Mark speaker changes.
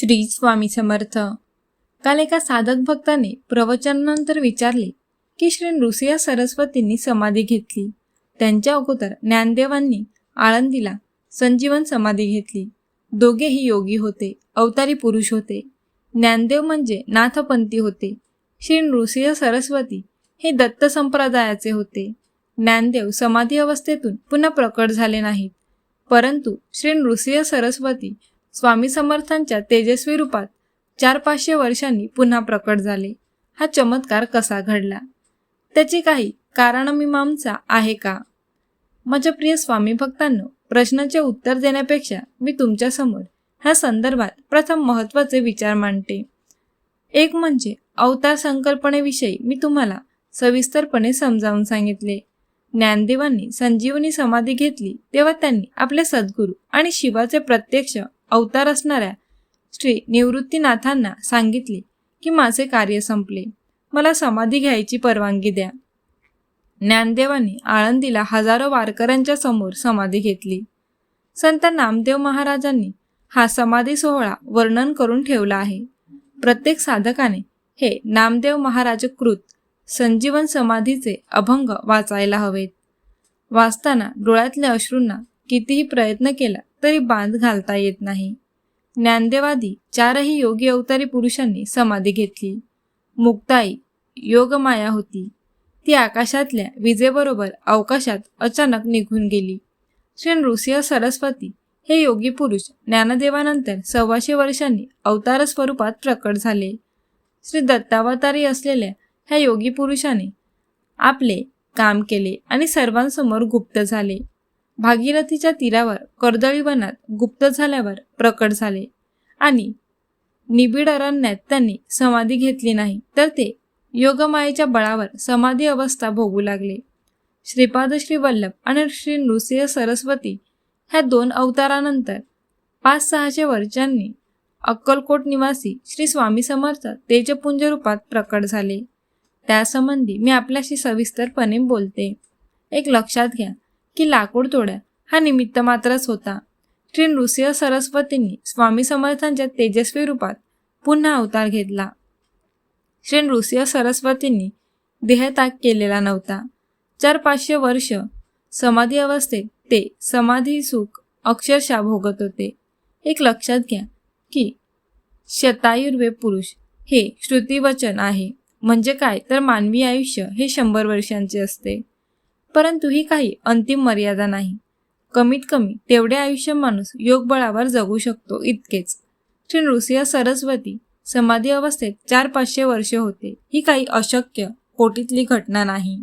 Speaker 1: श्री स्वामी समर्थ. काल एका साधक भक्ताने प्रवचनानंतर विचारले की श्री नृसिंह सरस्वतींनी समाधी घेतली. त्यांच्या अगोदर ज्ञानदेवांनी आळंदीला संजीवन समाधी घेतली. दोघेही योगी होते अवतारी पुरुष होते. ज्ञानदेव म्हणजे नाथपंथी होते. श्री नृसिंह सरस्वती हे दत्त संप्रदायाचे होते. ज्ञानदेव समाधी अवस्थेतून पुन्हा प्रकट झाले नाहीत. परंतु श्री नृसिंह सरस्वती स्वामी समर्थांच्या तेजस्वी रूपात चार पाचशे वर्षांनी पुन्हा प्रकट झाले. हा चमत्कार कसा घडला? त्याची काही कारणमीमांसा आहे का? माझ्या प्रिय स्वामी भक्तांनो प्रश्नाचे उत्तर देण्यापेक्षा मी तुमच्यासमोर ह्या संदर्भात प्रथम महत्त्वाचे विचार मांडते. एक म्हणजे अवतार संकल्पनेविषयी मी तुम्हाला सविस्तरपणे समजावून सांगितले. ज्ञानदेवांनी संजीवनी समाधी घेतली तेव्हा त्यांनी आपले सद्गुरू आणि शिवाचे प्रत्यक्ष अवतार असणाऱ्या श्री निवृत्तीनाथांना सांगितले की माझे कार्य संपले. मला समाधी घ्यायची परवानगी द्या. ज्ञानदेवाने आळंदीला हजारो वारकऱ्यांच्या समोर समाधी घेतली. संत नामदेव महाराजांनी हा समाधी सोहळा वर्णन करून ठेवला आहे. प्रत्येक साधकाने हे नामदेव महाराज कृत संजीवन समाधीचे अभंग वाचायला हवेत. वाचताना डोळ्यातल्या अश्रूंना कितीही प्रयत्न केला तरी बांध घालता येत नाही. ज्ञानदेवादी चारही योगी अवतारी पुरुषांनी समाधी घेतली. मुक्ताई योगमाया होती. ती आकाशातल्या विजेबरोबर अवकाशात अचानक निघून गेली. श्री नृसिंह सरस्वती हे योगी पुरुष ज्ञानदेवानंतर सव्वाशे वर्षांनी अवतार स्वरूपात प्रकट झाले. श्री दत्तावतारी असलेल्या ह्या योगी पुरुषाने आपले काम केले आणि सर्वांसमोर गुप्त झाले. भागीरथीच्या तीरावर कर्दळी वनात गुप्त झाल्यावर प्रकट झाले आणि निबिड अरण्यात त्यांनी समाधी घेतली नाही तर ते योगमायेच्या बळावर समाधी अवस्था भोगू लागले. श्रीपाद श्री वल्लभ आणि श्री नृसिंह सरस्वती ह्या दोन अवतारानंतर पाच सहाशे वर्षांनी अक्कलकोट निवासी श्री स्वामी समर्थ तेजपुंज रूपात प्रकट झाले. त्यासंबंधी मी आपल्याशी सविस्तरपणे बोलते. एक लक्षात घ्या की लाकूड तोड्या हा निमित्त मात्रच होता. श्री नृसिंह सरस्वतींनी स्वामी समर्थांच्या तेजस्वी रूपात पुन्हा अवतार घेतला. श्री नृसिंह सरस्वतींनी देहत्याग केलेला नव्हता. चार पाचशे वर्ष समाधी अवस्थेत ते समाधी सुख अक्षरशः भोगत होते. एक लक्षात घ्या की शतायुर्वे पुरुष हे श्रुतिवचन आहे. म्हणजे काय? तर मानवी आयुष्य हे शंभर वर्षांचे असते. परंतु ही काही अंतिम मर्यादा नाही. कमीत कमी तेवढे आयुष्य माणूस योगबळावर जगू शकतो इतकेच. श्री नृसिंह सरस्वती समाधी अवस्थेत चार पाचशे वर्षे होते. ही काही अशक्य कोटीतली घटना नाही.